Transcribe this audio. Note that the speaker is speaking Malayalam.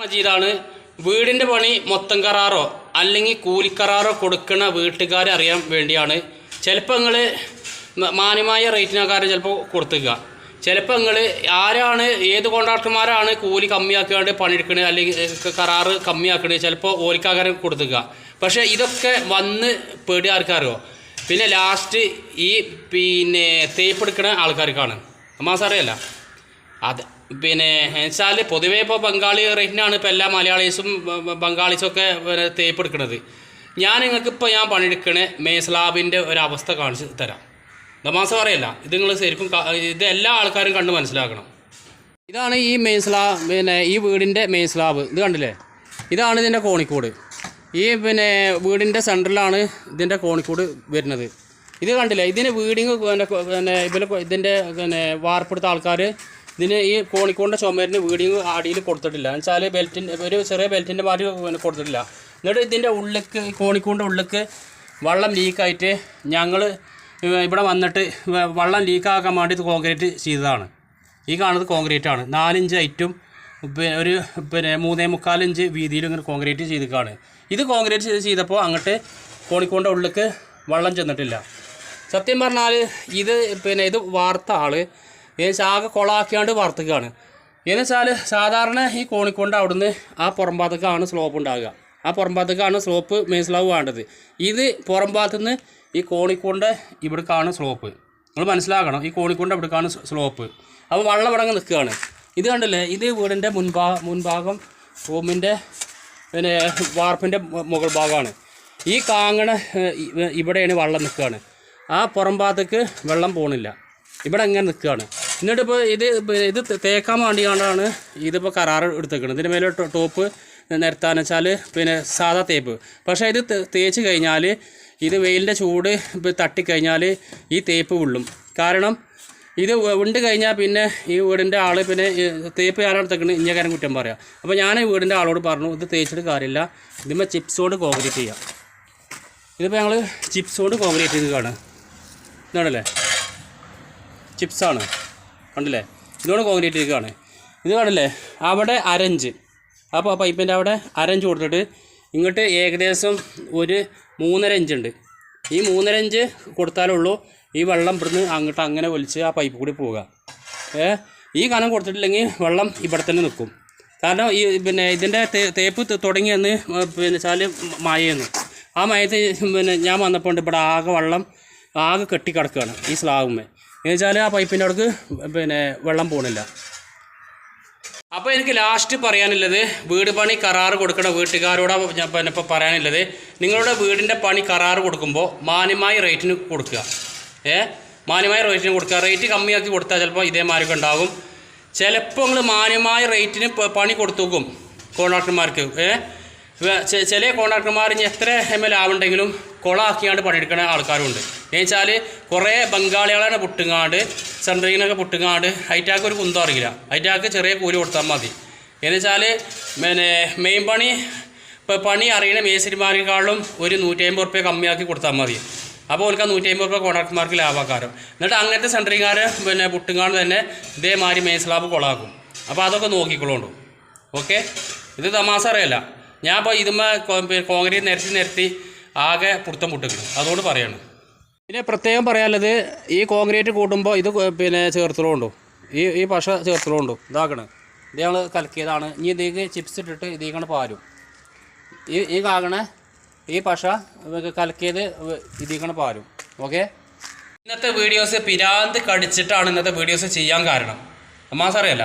മജീദാണ്. വീടിന്റെ പണി മൊത്തം കരാറോ അല്ലെങ്കിൽ കൂലിക്കരാറോ കൊടുക്കുന്ന വീട്ടുകാരെ അറിയാൻ വേണ്ടിയാണ്. ചിലപ്പോൾ നിങ്ങൾ മാന്യമായ റേറ്റിനക്കാരെ ചിലപ്പോൾ കൊടുത്തുക. ചിലപ്പോൾ നിങ്ങൾ ആരാണ് ഏത് കോൺട്രാക്ടർമാരാണ് കൂലി കമ്മിയാക്കാണ്ട് പണിയെടുക്കണത് അല്ലെങ്കിൽ കരാറ് കമ്മിയാക്കണത് ചിലപ്പോൾ ഓലിക്കാകാരം കൊടുത്തുക. പക്ഷേ ഇതൊക്കെ വന്ന് പേടി ആർക്കറിയോ പിന്നെ ലാസ്റ്റ് ഈ പിന്നെ തേപ്പ് ആൾക്കാർക്കാണ്. അല്ല. അത് പിന്നെ വെച്ചാൽ പൊതുവേ ഇപ്പോൾ ബംഗാളി റേറ്റിനാണ് ഇപ്പോൾ എല്ലാ മലയാളീസും ബംഗാളീസും ഒക്കെ തേപ്പ് എടുക്കുന്നത് ഞാൻ നിങ്ങൾക്ക് ഇപ്പോൾ ഞാൻ പണിയെടുക്കണ മേസ്ലാബിന്റെ ഒരവസ്ഥ കാണിച്ച് തരാം. ദമാസ പറയല്ല ഇത് നിങ്ങൾ ശരിക്കും ഇത് എല്ലാ ആൾക്കാരും കണ്ട് മനസ്സിലാക്കണം. ഇതാണ് ഈ മെയിൻ സ്ലാബ് പിന്നെ ഈ വീടിന്റെ മെയിൻ സ്ലാബ് ഇത് കണ്ടില്ലേ? ഇതാണ് ഇതിന്റെ കോണിക്കൂട്. ഈ പിന്നെ വീടിന്റെ സെന്ററിലാണ് ഇതിന്റെ കോണിക്കൂട് വരുന്നത്. ഇത് കണ്ടില്ലേ? ഇതിന് വീടിങ് പിന്നെ പിന്നെ ഇതിന്റെ പിന്നെ വാർപ്പെടുത്ത ആൾക്കാർ ഇതിന് ഈ കോണിക്കോണിന്റെ ചുമരിന് വീടിങ് അടിയിൽ കൊടുത്തിട്ടില്ല. എന്ന് വെച്ചാൽ ബെൽറ്റിന്റെ ഒരു ചെറിയ ബെൽറ്റിന്റെ മാതിരി കൊടുത്തിട്ടില്ല. എന്നിട്ട് ഇതിന്റെ ഉള്ളിലേക്ക് ഈ കോണിക്കൂടിന്റെ ഉള്ളിലേക്ക് വെള്ളം ലീക്കായിട്ട് ഞങ്ങൾ ഇവിടെ വന്നിട്ട് വെള്ളം ലീക്കാക്കാൻ വേണ്ടി കോൺക്രീറ്റ് ചെയ്തതാണ്. ഈ കാണുന്നത് കോൺക്രീറ്റ് ആണ്. നാലിഞ്ച് ഹൈറ്റും പിന്നെ ഒരു പിന്നെ മൂന്നേ മുക്കാലിഞ്ച് വീതിയിൽ ഇങ്ങനെ കോൺക്രീറ്റ് ചെയ്തിക്കാണ്. ഇത് കോൺക്രീറ്റ് ചെയ്ത് ചെയ്തപ്പോൾ അങ്ങോട്ട് കോണിക്കോണ്ട ഉള്ളിലേക്ക് വെള്ളം ചെന്നിട്ടില്ല. സത്യം പറഞ്ഞാൽ ഇത് പിന്നെ ഇത് വാർത്ത ആൾ ഏകദേശം ആകെ കൊളാക്കിയാണ്ട് വാർത്തക്കാണ് എന്ന് വെച്ചാൽ സാധാരണ ഈ കോണിക്കൊണ്ട് അവിടുന്ന് ആ പുറം ഭാഗത്തേക്കാണ് സ്ലോപ്പ് ഉണ്ടാകുക ആ പുറം ഭാഗത്തേക്കാണ് സ്ലോപ്പ് മേസ്ലാവ് വേണ്ടത്. ഇത് പുറം ഭാഗത്തുനിന്ന് ഈ കോണിക്കൊണ്ട് ഇവിടേക്കാണ് സ്ലോപ്പ് നിങ്ങൾ മനസ്സിലാക്കണം ഈ കോണിക്കൊണ്ട് ഇവിടേക്കാണ് സ്ലോപ്പ് അപ്പോൾ വെള്ളം ഇവിടെ നിൽക്കുകയാണ്. ഇത് കണ്ടില്ലേ? ഇത് വീടിന്റെ മുൻഭാ മുൻഭാഗം റൂമിന്റെ പിന്നെ വാർപ്പിന്റെ മുകൾ ഭാഗമാണ്. ഈ കാങ്ങണ ഇവിടെയാണ് വെള്ളം നിൽക്കുകയാണ്. ആ പുറം ഭാഗത്തേക്ക് വെള്ളം പോകണില്ല ഇവിടെ ഇങ്ങനെ നിൽക്കുകയാണ്. എന്നിട്ടിപ്പോൾ ഇത് ഇപ്പൊ ഇത് തേക്കാൻ വേണ്ടി കൊണ്ടാണ് ഇതിപ്പോൾ കരാറ് എടുത്തേക്കുന്നത് ഇതിന് മേലെ ടോപ്പ് നിരത്താന്ന് വെച്ചാൽ പിന്നെ സാധാ തേപ്പ്. പക്ഷേ ഇത് തേച്ച് കഴിഞ്ഞാൽ ഇത് വെയിലിന്റെ ചൂട് ഇപ്പോൾ തട്ടിക്കഴിഞ്ഞാൽ ഈ തേപ്പ് വിള്ളും. കാരണം ഇത് ഉണ്ട് കഴിഞ്ഞാൽ പിന്നെ ഈ വീടിന്റെ ആൾ പിന്നെ തേപ്പ് ഞാനെടുത്തേക്കണ് ഇഞ്ഞക്കാരൻ കുറ്റം പറയാം. അപ്പോൾ ഞാൻ ഈ വീടിന്റെ ആളോട് പറഞ്ഞു ഇത് തേച്ചിട്ട് കാര്യമില്ല. ഇതിന്മേൽ ചിപ്സ് കൊണ്ട് കോൺക്രീറ്റ് ചെയ്യാം. ഇതിപ്പോൾ ഞങ്ങൾ ചിപ്സ് കൊണ്ട് കോൺക്രീറ്റ് ചെയ്ത് കാണാം ഇതാണല്ലേ? ചിപ്സാണ്. കണ്ടില്ലേ? ഇതോടെ കോൺക്രീറ്റ് ചെയ്യുകയാണ് ഇത് കാണില്ലേ അവിടെ അരഞ്ച്. അപ്പോൾ ആ പൈപ്പിന്റെ അവിടെ അരഞ്ച് കൊടുത്തിട്ട് ഇങ്ങോട്ട് ഏകദേശം ഒരു മൂന്നര ഇഞ്ച് ഉണ്ട്. ഈ മൂന്നര ഇഞ്ച് കൊടുത്താലുള്ളൂ ഈ വെള്ളം ഇവിടുന്ന് അങ്ങോട്ട് അങ്ങനെ വലിച്ച് ആ പൈപ്പ് കൂടി പോവുക. ഏ? ഈ കനം കൊടുത്തിട്ടില്ലെങ്കിൽ വെള്ളം ഇവിടെ തന്നെ നിൽക്കും. കാരണം ഈ പിന്നെ ഇതിന്റെ തേപ്പ് തുടങ്ങിയെന്ന് പിന്നെ വെച്ചാൽ മഴയെന്ന് ആ മയത്ത് പിന്നെ ഞാൻ വന്നപ്പോൾ ഇവിടെ ആകെ വെള്ളം ആകെ കെട്ടിക്കിടക്കുകയാണ് ഈ സ്ലാവുമ്മേ എന്ന് വെച്ചാൽ ആ പൈപ്പിന്റെ അവിടേക്ക് പിന്നെ വെള്ളം പോകണില്ല അപ്പോൾ എനിക്ക് ലാസ്റ്റ് പറയാനുള്ളത് വീട് പണി കരാറ് കൊടുക്കുന്ന വീട്ടുകാരോട് ഞാൻ പിന്നെ ഇപ്പോൾ പറയാനുള്ളത്. നിങ്ങളുടെ വീടിന്റെ പണി കരാറ് കൊടുക്കുമ്പോൾ മാന്യമായ റേറ്റിന് കൊടുക്കുക. ഏ? മാന്യമായ റേറ്റിന് കൊടുക്കുക. റേറ്റ് കമ്മിയാക്കി കൊടുത്താൽ ചിലപ്പോൾ ഇതേമാരൊക്കെ ഉണ്ടാകും. ചിലപ്പോൾ നിങ്ങൾ മാന്യമായ റേറ്റിന് പണി കൊടുത്തു നോക്കും കോൺട്രാക്ടർമാർക്ക്. ഏ? വേ- ചെ- ചില കോൺട്രാക്ടർമാർ ഇനി എത്ര എം എൽ ആവുണ്ടെങ്കിലും കൊളാക്കിയാണ്ട് പണിയെടുക്കുന്ന ആൾക്കാരുണ്ട്. എന്ന് വെച്ചാൽ കുറേ ബംഗാളികളാണ് പൊട്ടുങ്ങാണ്ട് സെൻട്രിങ്ങിനൊക്കെ പൊട്ടുങ്ങാണ്ട് ഹൈറ്റാക്ക് ഒരു കുന്തം അറിയില്ല. ഹൈറ്റാക്ക് ചെറിയ കൂലി കൊടുത്താൽ മതി. എന്ന് വെച്ചാൽ പിന്നെ മെയിൻ പണി ഇപ്പോൾ പണി അറിയുന്ന മേസ്തിരിമാരെക്കാളും ഒരു നൂറ്റി അമ്പത് റുപ്യ കമ്മിയാക്കി കൊടുത്താൽ മതി. അപ്പോൾ ഓൽക്ക് ആ നൂറ്റി അമ്പത് റുപ്യ കോൺട്രാക്ടർമാർക്ക് ലാഭക്കാരം. എന്നിട്ട് അങ്ങനത്തെ സെൻട്രിങ്ങാർ പിന്നെ പൊട്ടുങ്ങാണ്ട് തന്നെ ഇതേമാതിരി മേസ് ലാഭ് കൊളാക്കും. അപ്പോൾ അതൊക്കെ നോക്കിക്കൊള്ളോണ്ടു. ഓക്കെ? ഇത് തമാശ അറിയല്ല. ഞാൻ ഇപ്പോൾ ഇതുമ്മ കോൺക്രീറ്റ് നിരത്തി നിരത്തി ആകെ പുടുത്തം പൊട്ടിക്കണം അതുകൊണ്ട് പറയാണ്. പിന്നെ പ്രത്യേകം പറയാനുള്ളത് ഈ കോൺക്രീറ്റ് കൂട്ടുമ്പോൾ ഇത് പിന്നെ ചേർത്തലുണ്ടോ ഈ ഈ പശ ചേർത്തലുണ്ടോ ഇതാക്കണ്. ഇത് ഞങ്ങൾ കലക്കിയതാണ്. ഇനി ഇതിലേക്ക് ചിപ്സ് ഇട്ടിട്ട് ഇതിങ്ങനെ പാരും. ഈ ഈ കാകണ ഈ പശ ഇതൊക്കെ കലക്കിയത് ഇതിങ്ങനെ പാരും. ഓക്കെ? ഇന്നത്തെ വീഡിയോസ് പിരാന്ത് കടിച്ചിട്ടാണ് ഇന്നത്തെ വീഡിയോസ് ചെയ്യാൻ കാരണം. അമ്മാസറിയല്ല